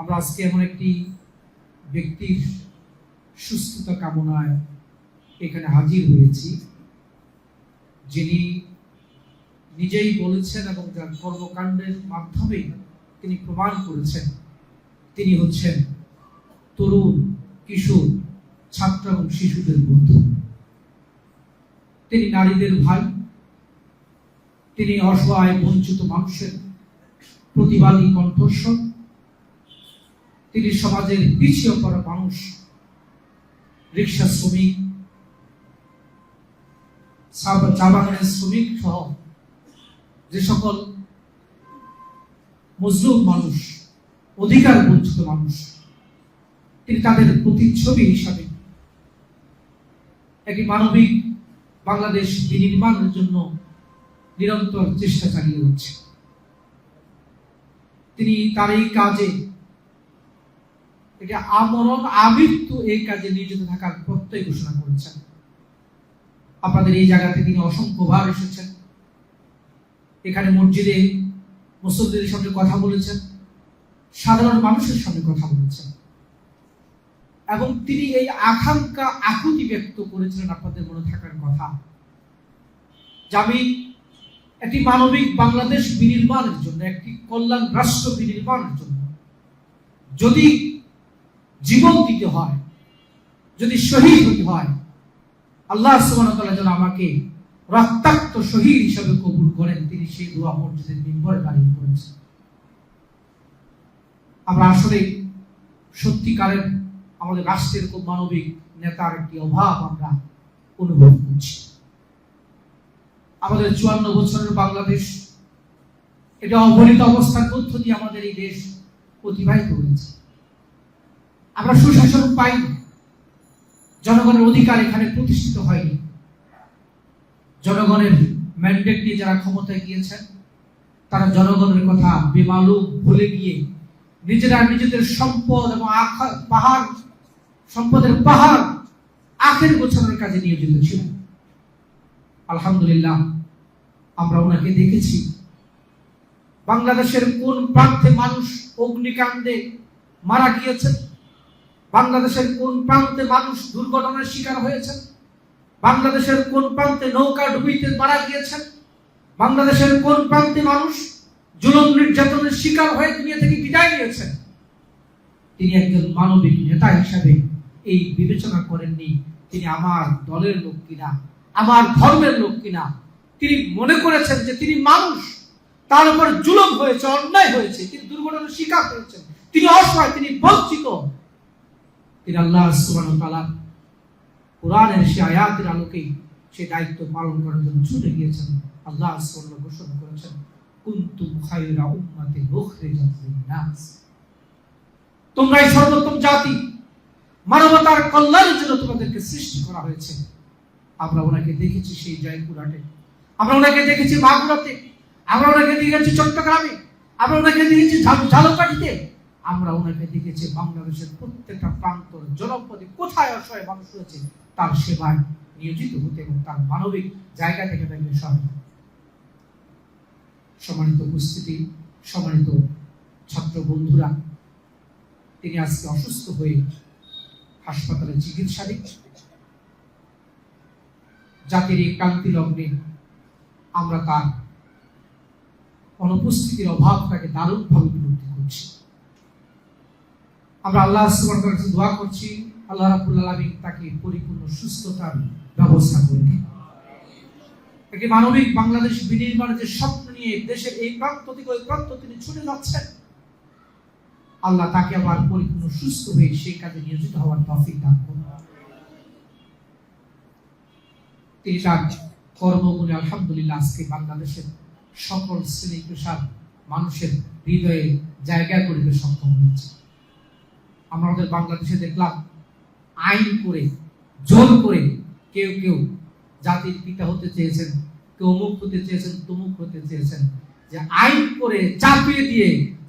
আমরা আজকে এমন একটি ব্যক্তির সুস্থতা কামনায় এখানে হাজির হয়েছি, যিনি নিজেই বলেছেন এবং যার কর্মকাণ্ডের মাধ্যমে তিনি প্রমাণ করেছেন, তিনি হচ্ছেন তরুণ, কিশোর, ছাত্র এবং শিশুদের বন্ধু। তিনি নারীদের ভাই, তিনি অসহায় বঞ্চিত মানুষের প্রতিবাদী কণ্ঠস্বর তিনি সমাজের পিছিয়ে পড়া মানুষ। রিক্সা শ্রমিক চা- বাগানের শ্রমিক সহ যে সকল মজলুম মানুষ অধিকার বঞ্চিত মানুষ, তিনি তাদের প্রতিচ্ছবি হিসাবে একটি মানবিক বাংলাদেশ বিনির্মাণের জন্য নিরন্তর চেষ্টা চালিয়ে যাচ্ছে তিনি তার এই কাজে এটা আমরণ আমৃত্যু এই কাজে নিয়োজিত থাকার প্রত্যয় ঘোষণা করেছেন। আপনাদের এই জায়গাতে তিনি অসংখ্যবার এসেছেন। এখানে মসজিদে মুসল্লিদের সঙ্গে কথা বলেছেন, সাধারণ মানুষের সঙ্গে কথা বলেছেন। এবং তিনি এই আকাঙ্ক্ষা, আকুতি ব্যক্ত করেছিলেন আপনাদের মনে থাকার কথা। যে আমি একটি মানবিক বাংলাদেশ বিনির্মাণের জন্য, একটি কল্যাণ রাষ্ট্র বিনির্মাণের জন্য যদি জীবন দিতে হয়, যদি শহীদ হতে হয়, আল্লাহ সুবহানাহু যেন আমাকে রক্তাক্ত শহীদ হিসাবে কবুল করেন, তিনি সেই দোয়া মসজিদের মিম্বরে দাঁড়িয়ে করেছেন। আমরা আসলে সত্যিকারের আমাদের রাষ্ট্রের খুব মানবিক নেতার একটি অভাব আমরা অনুভব করছি। আমাদের চুয়ান্ন বছরের বাংলাদেশ, এটা অবহেলিত অবস্থার মধ্য দিয়ে আমাদের এই দেশ অতিবাহিত হয়েছে। আমরা সুশাসন পাই। জনগণের অধিকার এখানে প্রতিষ্ঠিত হয়নি। জনগণের ম্যান্ডেট নিয়ে যারা ক্ষমতায় গিয়েছেন, তারা জনগণের কথা বেমালুম ভুলে গিয়ে নিজেরা নিজেদের সম্পদ এবং পাহাড়, সম্পদের পাহাড় আখের গোছানোর কাজে নিয়োজিত ছিল আলহামদুলিল্লাহ, আমরা ওনাকে দেখেছি। বাংলাদেশের কোন প্রান্তে মানুষ অগ্নিকাণ্ডে মারা গিয়েছেন? বাংলাদেশের কোন প্রান্তে মানুষ দুর্ঘটনার শিকার হয়েছেন? বাংলাদেশের কোন প্রান্তে নৌকা ডুবিতে মারা গিয়েছেন? বাংলাদেশের কোন প্রান্তে মানুষ জুলুম নির্যাতনের শিকার হয়ে দুনিয়া থেকে বিদায় নিয়েছেন? তিনি একজন মানবিক নেতা হিসাবে এই বিবেচনা করেননি। তিনি আমার দলের লোক কিনা, আমার ধর্মের লোক কিনা, তিনি মনে করেছেন যে তিনি মানুষ। তার উপর জুলুম হয়েছে, অন্যায় হয়েছে, তিনি দুর্ঘটনার শিকার হয়েছেন। তিনি অসহায়, তিনি বঞ্চিত। তিনি সর্বোত্তম জাতি, মানবতার তোমাদেরকে সৃষ্টি করা হয়েছে। আমরা ওনাকে দেখেছি সেই জয়পুরহাটে আমরা ওনাকে দেখেছি মাগুরাতে আমরা ওনাকে দেখেছি চট্টগ্রামে। আমরা ওনাকে দেখেছি ঝাল- ঝালকাঠিতে। আমরা ওনাকে দেখেছি বাংলাদেশের প্রত্যেকটা প্রান্ত জনপদে কোথায় অসহায় মানুষ রয়েছে, তার সেবায় নিয়োজিত হতে এবং তার মানবিক জায়গা থেকে তাকে সহায়তা সম্মানিত উপস্থিতি, সম্মানিত ছাত্র বন্ধুরা, তিনি আজকে অসুস্থ হয়ে হাসপাতালে চিকিৎসাধীন জাতির এই ক্রান্তি লগ্নে আমরা তার অনুপস্থিতির অভাবটাকে দারুণভাবে উপলব্ধি করছি। আমরা আল্লাহ কাছে দোয়া করছি, আল্লাহ রাব্বুল আলামিন তাকে পরিপূর্ণ সুস্থতার ব্যবস্থা করে দিন একটি মানবিক বাংলাদেশ বিনির্মাণের যে স্বপ্ন নিয়ে দেশের এই প্রান্ত থেকে ওই প্রান্ত তিনি ছুটে যাচ্ছেন, আল্লাহ তাকে আবার পরিপূর্ণ সুস্থ হয়ে সেই কাজে নিয়োজিত হওয়ার তৌফিক দান করুন। তিনি তার কর্মগুণে আলহামদুলিল্লাহ আজকে বাংলাদেশের সকল শ্রেণি পেশার মানুষের হৃদয়ে জায়গা করিতে সক্ষম হয়েছে আমরা আমাদের বাংলাদেশে দেখলাম আইন করে, জোর করে কেউ কেউ জাতির পিতা হতে চেয়েছেন, কেউ অমুক হতে চেয়েছেন, তমুক হতে চেয়েছেন, যে আইন করে চাপিয়ে দিয়ে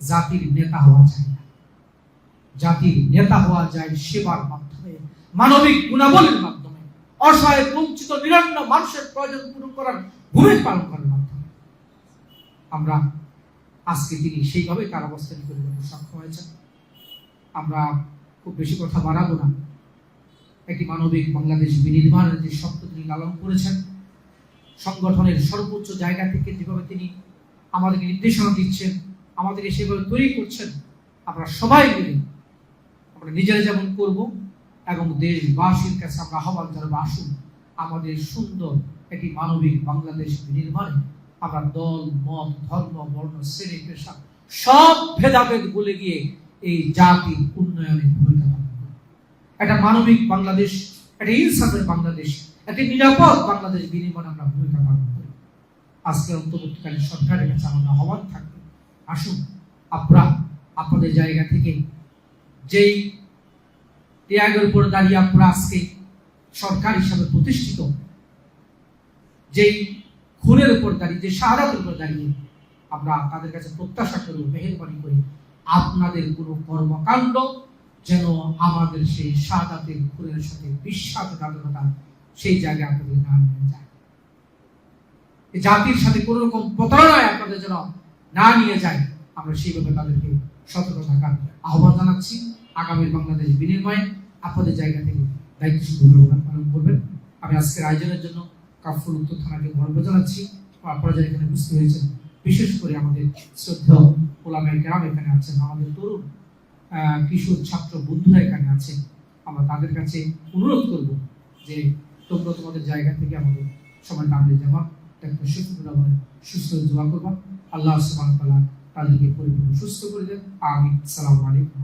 জাতির নেতা হওয়া যায় না। জাতির নেতা হওয়া যায় সেবার মাধ্যমে, মানবিক গুণাবলীর মাধ্যমে, অসহায়, বঞ্চিত, নিরন্ন মানুষের প্রয়োজন পূরণ করার ভূমিকা পালন করার মাধ্যমে। আমরা আজকে তিনি সেইভাবে তার অবস্থান যেতে সক্ষম হয়েছেন। আমরা খুব বেশি কথা বাড়াবো না। একটি মানবিক বাংলাদেশ বিনির্মাণের যে স্বপ্ন তিনি লালন করেছেন, সংগঠনের সর্বোচ্চ জায়গা থেকে যেভাবে তিনি আমাদেরকে নির্দেশনা দিচ্ছেন, আমাদেরকে সেভাবে তৈরি করছেন, আমরা সবাই মিলে আমরা নিজেরা যেমন করব এবং দেশবাসীর কাছে আমরা আহ্বান জানাব, আসুন আমাদের সুন্দর একটি মানবিক বাংলাদেশ নির্মাণে আমরা দল, মত, ধর্ম, বর্ণ, শ্রেণি, পেশা সব ভেদাভেদ ভুলে গিয়ে এই জাতি উন্নয়নে ভূমিকা পালন একটা মানবিক বাংলাদেশ, একটা ইনসাফের বাংলাদেশ, একটি নিরাপদ বাংলাদেশ বিনির্মাণে আমরা ভূমিকা পালন করি। আজকে অন্তর্বর্তীকালীন সরকারের কাছে আমাদের আহ্বান থাকবে, আসুন আপনারা আপনাদের জায়গা থেকে যেই ত্যাগের উপর দাঁড়িয়ে আপনারা আজকে সরকার হিসাবে প্রতিষ্ঠিত, যেই খুনের উপর দাঁড়িয়ে, যে শাহাদাতের উপর দাঁড়িয়ে আমরা তাদের কাছে প্রত্যাশা করব মেহরবানি করে আপনাদের কোনো কর্মকাণ্ড যেন আমাদের সেই শাহাদাতের খুনের সাথে বিশ্বাসঘাতকতা সেই জায়গায় আপনাদের না নিয়ে যায়। জাতির সাথে কোনো রকম প্রতারণায় আপনাদের যেন না নিয়ে যায়, আমরা সেইভাবে তাদেরকে সতর্ক থাকার আহ্বান জানাচ্ছি। আগামী বাংলাদেশ বিনিময়ে আপনাদের জায়গা থেকে দায়িত্বশীল ভূমিকা পালন করবেন। আমি আজকের আয়োজনের জন্য কাফুল উত্তর থানাকে গর্ব জানাচ্ছি। আপনারা যারা এখানে বুঝতে হয়েছেন বিশেষ করে আমাদের শ্রদ্ধেয় ওলামাই গ্রাম এখানে আছেন, আমাদের তরুণ কিশোর ছাত্র বন্ধুরা এখানে আছেন। আমরা তাদের কাছে অনুরোধ করব যে তোমরা তোমাদের জায়গা থেকে আমাদের সবাই তাদের যাওয়া একটা সুস্থ সুস্থ দোয়া করবা। আল্লাহ ওয়া তাদেরকে পরিপূর্ণ সুস্থ করে দেন। আমি সালাম আলাইকুম।